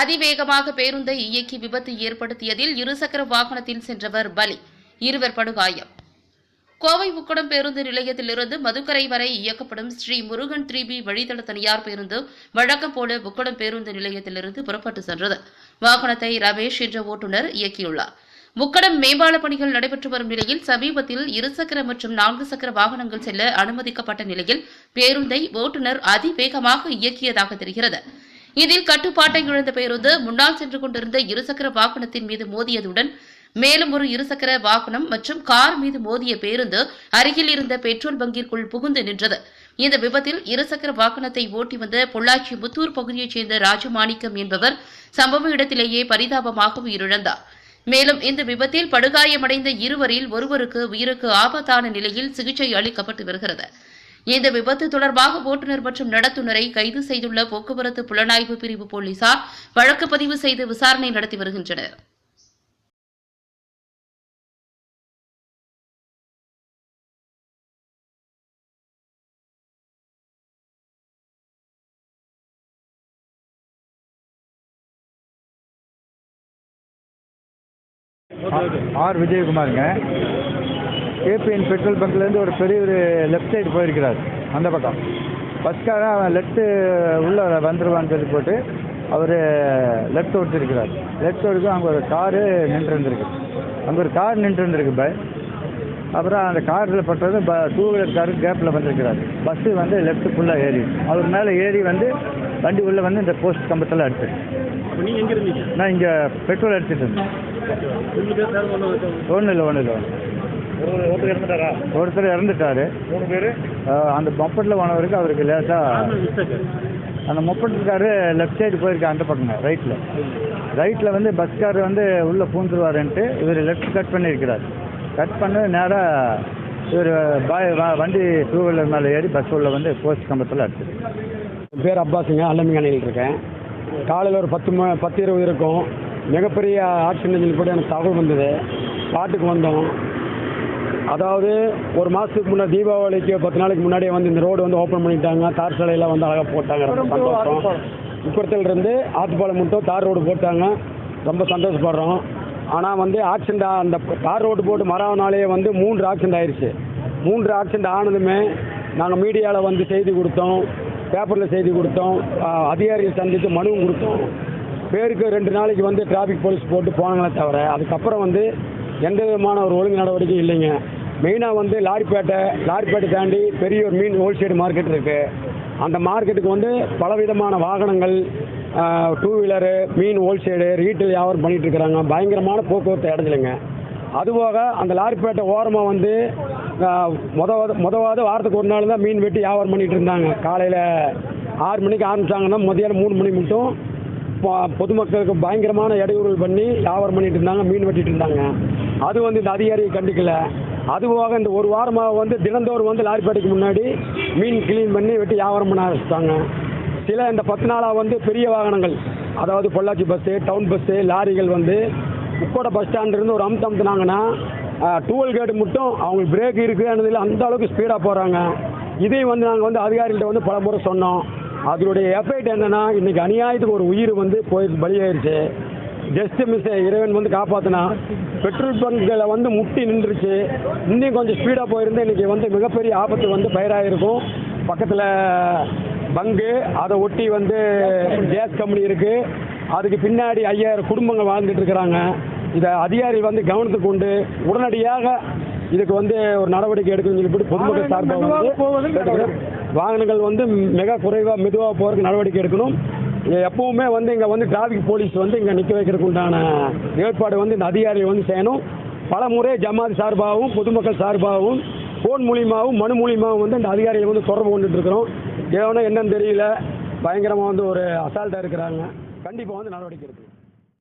அதிவேகமாக பேருந்தை இயக்கி விபத்து ஏற்படுத்தியதில் இருசக்கர வாகனத்தில் சென்றவர் பலி. இருவர் படுகாயம். கோவை உக்கடம் பேருந்து நிலையத்திலிருந்து மதுக்கரை வரை இயக்கப்படும் ஸ்ரீ முருகன் த்ரீ பி வழித்தட தனியார் பேருந்து வழக்கம் போல உக்கடம் பேருந்து நிலையத்திலிருந்து புறப்பட்டு சென்றது. வாகனத்தை ரமேஷ் என்ற ஓட்டுநர் இயக்கியுள்ளார். முக்கடம் மேம்பால பணிகள் நடைபெற்று வரும் நிலையில் சமீபத்தில் இருசக்கர மற்றும் நான்கு சக்கர வாகனங்கள் செல்ல அனுமதிக்கப்பட்ட நிலையில் பேருந்தை ஓட்டுநர் அதிவேகமாக இயக்கியதாக தெரிகிறது. இதில் கட்டுப்பாட்டை இழந்த பேருந்து முன்னால் சென்று கொண்டிருந்த இருசக்கர வாகனத்தின் மீது மோதியதுடன் மேலும் ஒரு இருசக்கர வாகனம் மற்றும் கார் மீது மோதிய பேருந்து அருகில் இருந்த பெட்ரோல் பங்கிற்குள் புகுந்து நின்றது. இந்த விபத்தில் இருசக்கர வாகனத்தை ஓட்டி வந்த பொள்ளாச்சி முத்தூர் பகுதியைச் சேர்ந்த ராஜமாணிக்கம் என்பவர் சம்பவ இடத்திலேயே பரிதாபமாக உயிரிழந்தார். மேலும் இந்த விபத்தில் படுகாயமடைந்த இருவரில் ஒருவருக்கு உயிருக்கு ஆபத்தான நிலையில் சிகிச்சை அளிக்கப்பட்டு வருகிறது. இந்த விபத்து தொடர்பாக ஓட்டுநர் மற்றும் நடத்துனரை கைது செய்துள்ள போக்குவரத்து புலனாய்வு பிரிவு போலீசார் வழக்கு பதிவு செய்து விசாரணை நடத்தி வருகின்றனர். ஆர் விஜயகுமாருங்க. கேபிஎன் பெட்ரோல் பங்க்லேருந்து ஒரு பெரிய ஒரு லெஃப்ட் சைடு போயிருக்கிறார். அந்த பக்கம். பஸ்காரன் அவன் லெஃப்ட்டு உள்ளே வந்துடுவான்னு சொல்லி போட்டு அவர் லெஃப்ட் ஓடிச்சிருக்கிறார் லெஃப்ட் ஓடிக்கும் அங்கே ஒரு காரு நின்று இருந்திருக்கு. அங்கே ஒரு கார் நின்று இருந்திருக்கு பை. அப்புறம் அந்த காரில் பட்டது ப டூ வீலர் காரு கேப்பில் வந்திருக்கிறார். பஸ்ஸு வந்து லெஃப்ட் ஃபுல்லாக ஏறி. அவர் மேலே ஏறி வந்து வண்டி உள்ளே வந்து இந்த போஸ்ட் கம்பத்தில் அடிச்சு எங்க இருந்தீங்க? நான் இங்கே பெட்ரோல் அடிச்சிட்டு இருந்தேன். ஒன்றும் இல்லை ஒன்றும் இல்லை. ஒருத்தர் இறந்துட்டாரா? மூணு பேர்? அந்த மொப்பட்டில் போனவருக்கு அவருக்கு லேசாக மிஸ்டேக் அந்த மொப்பட்டுக்காரு லெஃப்ட் சைடு போயிருக்கா அந்த பக்கங்க ரைட்டில் ரைட்டில் வந்து பஸ்கார் வந்து உள்ளே பூந்துருவாருன்ட்டு இவர் லெஃப்ட் கட் பண்ணியிருக்கிறார் கட் பண்ணி நேராக இவர் பாய் வண்டி டூ வீலர் மேலே ஏறி பஸ் உள்ள வந்து போஸ்ட் கம்பத்தில் அடிச்சு என் பேர் அப்பாஸுங்க அல்லமிங்கானையில் இருக்கேன். காலையில் ஒரு பத்து ம பத்து இருபது இருக்கும். மிகப்பெரிய ஆக்சிடென்ட் கூட எனக்கு தகவல் வந்தது. பாட்டுக்கு வந்தோம். அதாவது ஒரு மாதத்துக்கு முன்னாடி தீபாவளிக்கு பத்து நாளைக்கு முன்னாடியே வந்து இந்த ரோடு வந்து ஓப்பன் பண்ணிட்டாங்க. தார் சாலையெல்லாம் வந்து அழகாக போட்டாங்க. ரொம்ப சந்தோஷம். உப்பரத்தில் இருந்து ஆத்துப்பாலம் மட்டும் தார் ரோடு போட்டாங்க. ரொம்ப சந்தோஷப்படுறோம். ஆனால் வந்து ஆக்சிடென்ட் அந்த தார் ரோடு போட்டு மறாவனாலே வந்து மூன்று ஆக்சிடென்ட் ஆயிடுச்சு மூன்று ஆக்சிடென்ட் ஆனதுமே நாங்கள் மீடியாவில் வந்து செய்தி கொடுத்தோம். பேப்பரில் செய்தி கொடுத்தோம். அதிகாரிகள் சந்தித்து மனுவும் கொடுத்தோம். பேருக்கு ரெண்டு நாளைக்கு வந்து டிராஃபிக் போலீஸ் போட்டு போனாங்களே தவிர அதுக்கப்புறம் வந்து எந்த விதமான ஒரு ஒழுங்கு நடவடிக்கையும் இல்லைங்க. மெயினாக வந்து லாரிப்பேட்டை லாரிப்பேட்டை தாண்டி பெரிய ஒரு மீன் ஹோல்சேல் மார்க்கெட் இருக்குது அந்த மார்க்கெட்டுக்கு வந்து பலவிதமான வாகனங்கள் டூ வீலரு மீன் ஹோல்சேலு ரீட்டைல் வியாபாரம் பண்ணிட்டு இருக்கிறாங்க. பயங்கரமான போக்குவரத்து இடத்துலங்க. அதுபோக அந்த லாரிப்பேட்டை ஓரமாக வந்து ஆஹ், மொதவாத வாரத்துக்கு ஒரு நாள் தான் மீன் வெட்டி வியாபாரம் பண்ணிட்டு இருந்தாங்க. காலையில் ஆறு மணிக்கு ஆரம்பிச்சாங்கன்னா மதியானம் மூணு மணி மட்டும் பொதுமக்களுக்கு பயங்கரமான இடையூறு பண்ணி வியாபாரம் பண்ணிட்டு இருந்தாங்க மீன் வெட்டிட்டு இருந்தாங்க. அது வந்து இந்த அதிகாரியை கண்டிக்கல. அதுவாக இந்த ஒரு வாரமாக வந்து தினந்தோறும் வந்து லாரிப்பேட்டைக்கு முன்னாடி மீன் கிளீன் பண்ணி வெட்டி வியாபாரம் பண்ண ஆரம்பிச்சிட்டாங்க. சில இந்த பத்து நாளாக வந்து பெரிய வாகனங்கள் அதாவது பொள்ளாச்சி பஸ்ஸு டவுன் பஸ்ஸு லாரிகள் வந்து உக்கோட பஸ் ஸ்டாண்ட்லேருந்து ஒரு அமுத்து அமுத்துனாங்கன்னா டூவல் கேட்டு மட்டும் அவங்களுக்கு பிரேக் இருக்குன்றதில் அந்த அளவுக்கு ஸ்பீடாக போகிறாங்க இதையும் வந்து நாங்கள் வந்து அதிகாரிகள்ட்ட வந்து பல முறை சொன்னோம். அதனுடைய எஃபெக்ட் என்னென்னா இன்றைக்கி அநியாயத்துக்கு ஒரு உயிர் வந்து போய் பலியாயிருச்சு. ஜஸ்ட் மிஸ் இறைவன் வந்து காப்பாற்றினா பெட்ரோல் பங்க்களை வந்து முட்டி நின்றுச்சு. இன்னும் கொஞ்சம் ஸ்பீடாக போயிருந்தா இன்னைக்கு வந்து மிகப்பெரிய ஆபத்து வந்து பயிராயிருக்கும். பக்கத்தில் பங்கு அதை ஒட்டி வந்து கேஸ் கம்பெனி இருக்குது அதுக்கு பின்னாடி ஐயாயிரம் குடும்பங்கள் வாழ்ந்துட்டு இருக்கிறாங்க. இதை அதிகாரி வந்து கவனத்துக்கு கொண்டு உடனடியாக இதுக்கு வந்து ஒரு நடவடிக்கை எடுக்கணும்னு சொல்லிட்டு பொதுமக்கள் சார்பாக வந்து. வாகனங்கள் வந்து மிக குறைவாக மெதுவாக போகிறதுக்கு நடவடிக்கை எடுக்கணும். எப்பவுமே வந்து இங்கே வந்து டிராஃபிக் போலீஸ் வந்து இங்கே நிற்க வைக்கிறதுக்கு உண்டான ஏற்பாடு வந்து இந்த அதிகாரிகள் வந்து செய்யணும். பல முறை ஜமாத் சார்பாகவும் பொதுமக்கள் சார்பாகவும் ஃபோன் மூலியமாகவும் மனு மூலியமாகவும் வந்து இந்த அதிகாரிகள் வந்து தொடர்பு கொண்டுட்டு இருக்கிறோம் ஏன்னா என்னன்னு தெரியல. பயங்கரமாக வந்து ஒரு அசால்ட்டாக இருக்கிறாங்க. கண்டிப்பாக வந்து நடவடிக்கை எடுக்கணும்